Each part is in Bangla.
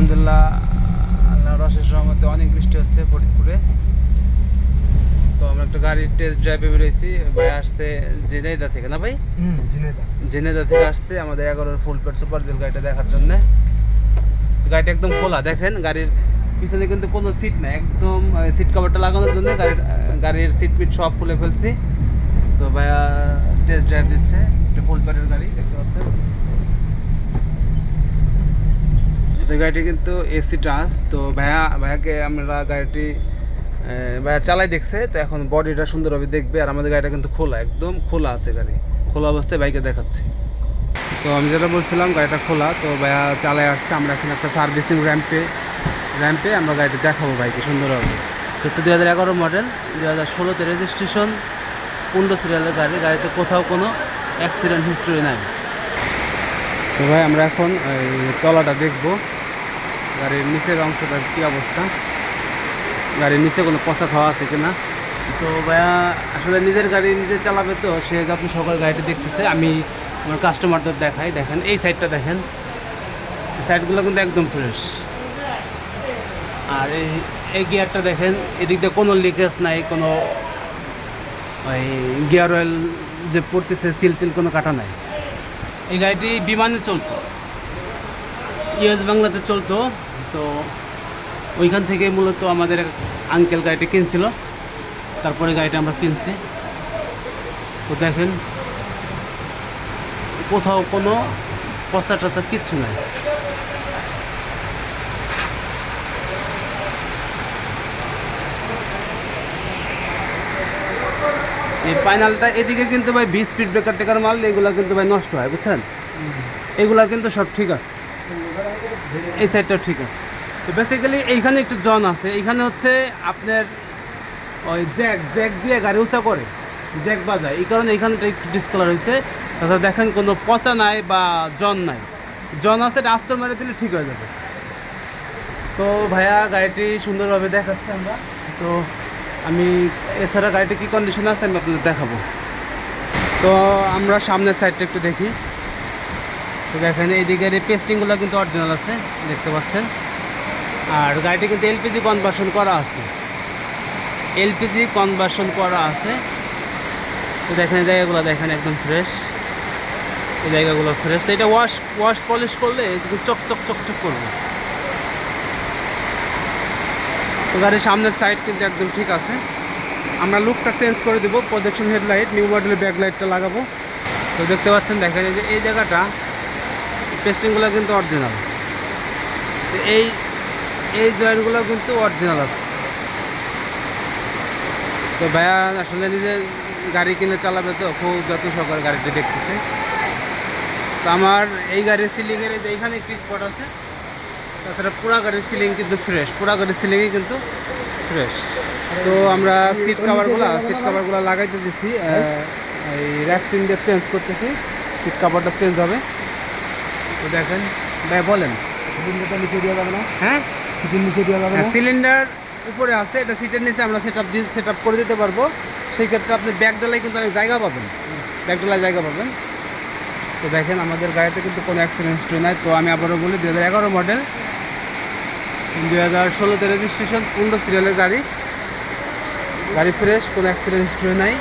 আলহামদুলিল্লাহ আল্লাহ অশেষ রহমতে অনেক বৃষ্টি হচ্ছে ফরিদপুরে। তো আমরা একটা গাড়ির টেস্ট ড্রাইভে বেরোইছি। ভাই আসছে জেনেদা থেকে না ভাই? জেনেদা থেকে আসছে আমাদের এগারোর ফুল পেট সুপার জেল গাড়িটা দেখার জন্য। গাড়িটা একদম খোলা দেখেন গাড়ির পিছনে কিন্তু কোনো সিট নাই একদম সিট কভারটা লাগানোর জন্য গাড়ির গাড়ির সিট পিট সব খুলে ফেলছি। তো ভাইয়া টেস্ট ড্রাইভ দিচ্ছে একটা ফুল পেটের গাড়ি দেখতে পাচ্ছেন। তো গাড়িটি কিন্তু এসি ট্রান্স, তো ভাইয়া, ভাইয়াকে আমরা গাড়িটি ভাইয়া চালাই দেখছে, তো এখন বডিটা সুন্দরভাবে দেখবে, আর আমাদের গাড়িটা কিন্তু খোলা, একদম খোলা আছে গাড়ি, খোলা অবস্থায় বাইকে দেখাচ্ছে। তো আমি যেটা বলছিলাম, গাড়িটা খোলা, তো ভাইয়া চালাই আসছে, আমরা এখন একটা সার্ভিসিং র্যাম্পে র্যাম্পে আমরা গাড়িটা দেখাবো বাইকে সুন্দরভাবে। হচ্ছে দুই হাজার এগারো মডেল দু হাজার ষোলোতে রেজিস্ট্রেশন পনেরো সিরিয়ালের গাড়ি, গাড়িতে কোথাও কোনো অ্যাক্সিডেন্ট হিস্ট্রি নাই। তো ভাই, আমরা এখন তলাটা দেখব। গাড়ির নিচের অংশটার কী অবস্থা? গাড়ির নিচে কোনো পচা খাওয়া আছে কিনা? তো ভাইয়া, আসলে নিজের গাড়ি নিজে চালাবে তো, সে যত সকাল গাড়িটা দেখতেছে, আমি আমার কাস্টমারদের দেখাই। দেখেন, এই সাইডটা দেখেন। সাইডগুলো কিন্তু একদম ফ্রেশ আর এই এই গিয়ারটা দেখেন, এদিক দিয়ে কোনো লিকেজ নাই, কোনো ওই গিয়ার অয়েল যে পড়তেছে সিল টিল কোনো কাটা নাই। এই গাড়িটি বিমানে চলতো। ইউএস বাংলাতে চলতো। তো ওইখান থেকে মূলত আমাদের আঙ্কেল গাড়িটা কিনছিল। তারপরে গাড়িটা আমরা কিনছি। তো দেখেন কোথাও কোনো পচা টচা কিচ্ছু নাই। এই ফাইনালটা এদিকে কিন্তু ভাই বিশ স্পিড ব্রেকার টেকার মাল এগুলো কিন্তু ভাই নষ্ট হয় বুঝছেন? এগুলা কিন্তু সব ঠিক আছে। এই সাইডটাও ঠিক আছে। তো বেসিক্যালি এইখানে একটু জন আছে। এইখানে হচ্ছে আপনার ওই জ্যাক জ্যাক দিয়ে গাড়ি উঁচা করে জ্যাক বাজায়। এই কারণে এইখানটা একটু ডিসকালার হয়েছে। তাছাড়া দেখেন কোনো পচা নাই বা জন নাই। জন আছে আস্তর মেরে দিলে ঠিক হয়ে যাবে। তো ভাইয়া, গাড়িটি সুন্দরভাবে দেখাচ্ছে আমরা। তো আমি এছাড়া গাড়িটি কী কন্ডিশনে আছে আমি আপনাদের দেখাবো। তো আমরা সামনের সাইডটা একটু দেখি। তো দেখেন এইদিকে এই পেস্টিংগুলো কিন্তু অরিজিনাল আছে, দেখতে পাচ্ছেন। আর গাড়িটি কিন্তু এলপিজি কনভার্সন করা আছে। এলপিজি কনভার্সন করা আছে। তো দেখেন জায়গাগুলো দেখেন একদম ফ্রেশ এই জায়গাগুলো ফ্রেশ তো এটা ওয়াশ ওয়াশ পলিশ করলে চক চক চক চক করবে। তো গাড়ির সামনের সাইড কিন্তু একদম ঠিক আছে। আমরা লুকটা চেঞ্জ করে দেবো। প্রজেকশন হেডলাইট নিউ মডেলের ব্যাকলাইটটা লাগাবো। তো দেখতে পাচ্ছেন, দেখেন এই যে, এই জায়গাটা পেস্টিংগুলো কিন্তু অরিজিনাল। এই এই জয়েন্টগুলো কিন্তু অরিজিনাল আছে। তো ভাইয়া আসলে নিজে গাড়ি কিনে চালাবে তো, খুব যত সকাল গাড়িটা দেখতেছে। তো আমার এই গাড়ির সিলিংয়ের যে এইখানে একটি স্পট আছে, তাছাড়া পুরা গাড়ির সিলিং কিন্তু ফ্রেশ পুরা গাড়ির সিলিংই কিন্তু ফ্রেশ তো আমরা সিট কাভারগুলো সিট কাভারগুলো লাগাইতে দিচ্ছি এই র্যাক্সিন দিয়ে চেঞ্জ করতেছি সিট কাভারটা চেঞ্জ হবে। তো দেখেন ভাই বলেন। সিলিন্ডারটা নিচে দেওয়া যাবে না? হ্যাঁ? সিটের নিচে দেওয়া যাবে না? সিলিন্ডার উপরে আছে এটা সিটের নিচে আমরা সেট আপ সেট আপ করে দিতে পারব। সেই ক্ষেত্রে আপনি ব্যাক ডালায় কিন্তু অনেক জায়গা পাবেন। ব্যাক ডালায় জায়গা পাবেন। তো দেখেন আমাদের গাড়িতে কিন্তু কোনো অ্যাক্সিডেন্ট হিস্ট্রি নাই। তো আমি আবারও বলি দু হাজার এগারো মডেল দু হাজার ষোলোতে রেজিস্ট্রেশন পনেরো সিরিয়ালের গাড়ি। গাড়ি ফ্রেশ কোনো অ্যাক্সিডেন্ট হিস্ট্রি নাই।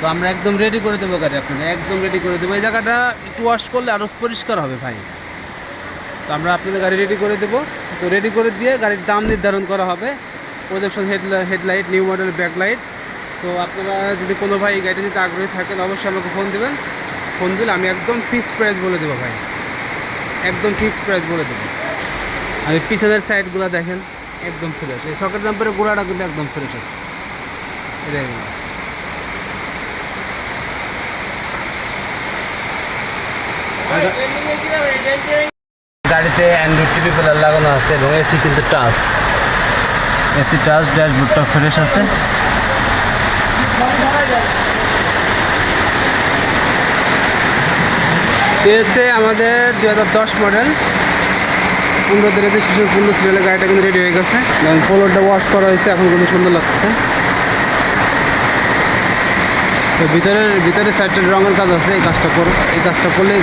তো আমরা একদম রেডি করে দেবো গাড়ি আপনাকে, একদম রেডি করে দেবো। এই জায়গাটা একটু ওয়াশ করলে আরও পরিষ্কার হবে ভাই। তো আমরা আপনাদের গাড়ি রেডি করে দেবো। তো রেডি করে দিয়ে গাড়ির দাম নির্ধারণ করা হবে। Projection headlight headlight new model backlight তো আপনারা যদি কোনো ভাই গাড়িটা নিতে আগ্রহী থাকেন, অবশ্যই আমাকে ফোন দেবেন। ফোন দিলে আমি একদম ফিক্সড প্রাইস বলে দেবো ভাই। একদম ফিক্সড প্রাইস বলে দেবো। এই পিছনের সাইডগুলো দেখেন, একদম ফ্রেশ এই সকেট জাম্পারের গোড়াটা কিন্তু একদম ফ্রেশ আছে। দেখেন। গাড়িতে অ্যান্ড্রয়েড টিভি প্লেয়ার লাগানো আছে এবং এসি কিন্তু টাচ এসি টাচ ড্যাশবোর্ডটা ফ্রেশ আছে। হচ্ছে আমাদের দু হাজার দশ মডেল পনেরো পনেরোতে রেজিস্ট্রেশন পনেরো সিরিয়ালের গাড়িটা কিন্তু রেডি হয়ে গেছে। এবং পোলোটা ওয়াশ করা হয়েছে, এখন কিন্তু সুন্দর লাগছে তো ভিতরের ভিতরের সাইডের রঙের কাজ আছে, এই কাজটা করো এই কাজটা করলে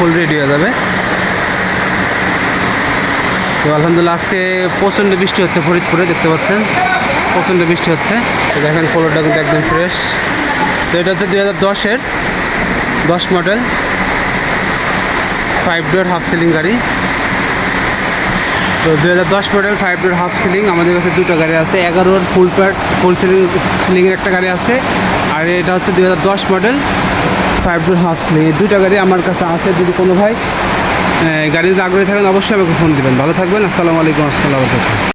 ফুল রেডি হয়ে যাবে। তো আলহামদুলিল্লাহ আজকে প্রচণ্ড বৃষ্টি হচ্ছে ফরিদপুরে, দেখতে পাচ্ছেন। প্রচণ্ড বৃষ্টি হচ্ছে। তো দেখেন পোলোটা কিন্তু একদম ফ্রেশ তো এটা হচ্ছে দুই হাজার দশের দশ model five door half ceiling গাড়ি। তো দু হাজার দশ model five door half ceiling আমাদের কাছে দুটো গাড়ি আছে। এগারোর ফুল প্যাড ফুল সিলিং সিলিংয়ের একটা গাড়ি আছে। আর এটা হচ্ছে দুই হাজার দশ মডেল ফাইভ টু হাফ স্লি এই দুইটা গাড়ি আমার কাছে আছে, যদি কোনো ভাই গাড়ি গাড়িতে আগ্রহী থাকেন অবশ্যই আমাকে ফোন দেবেন। ভালো থাকবেন, আসসালামু আলাইকুম রহমতুল্লাহ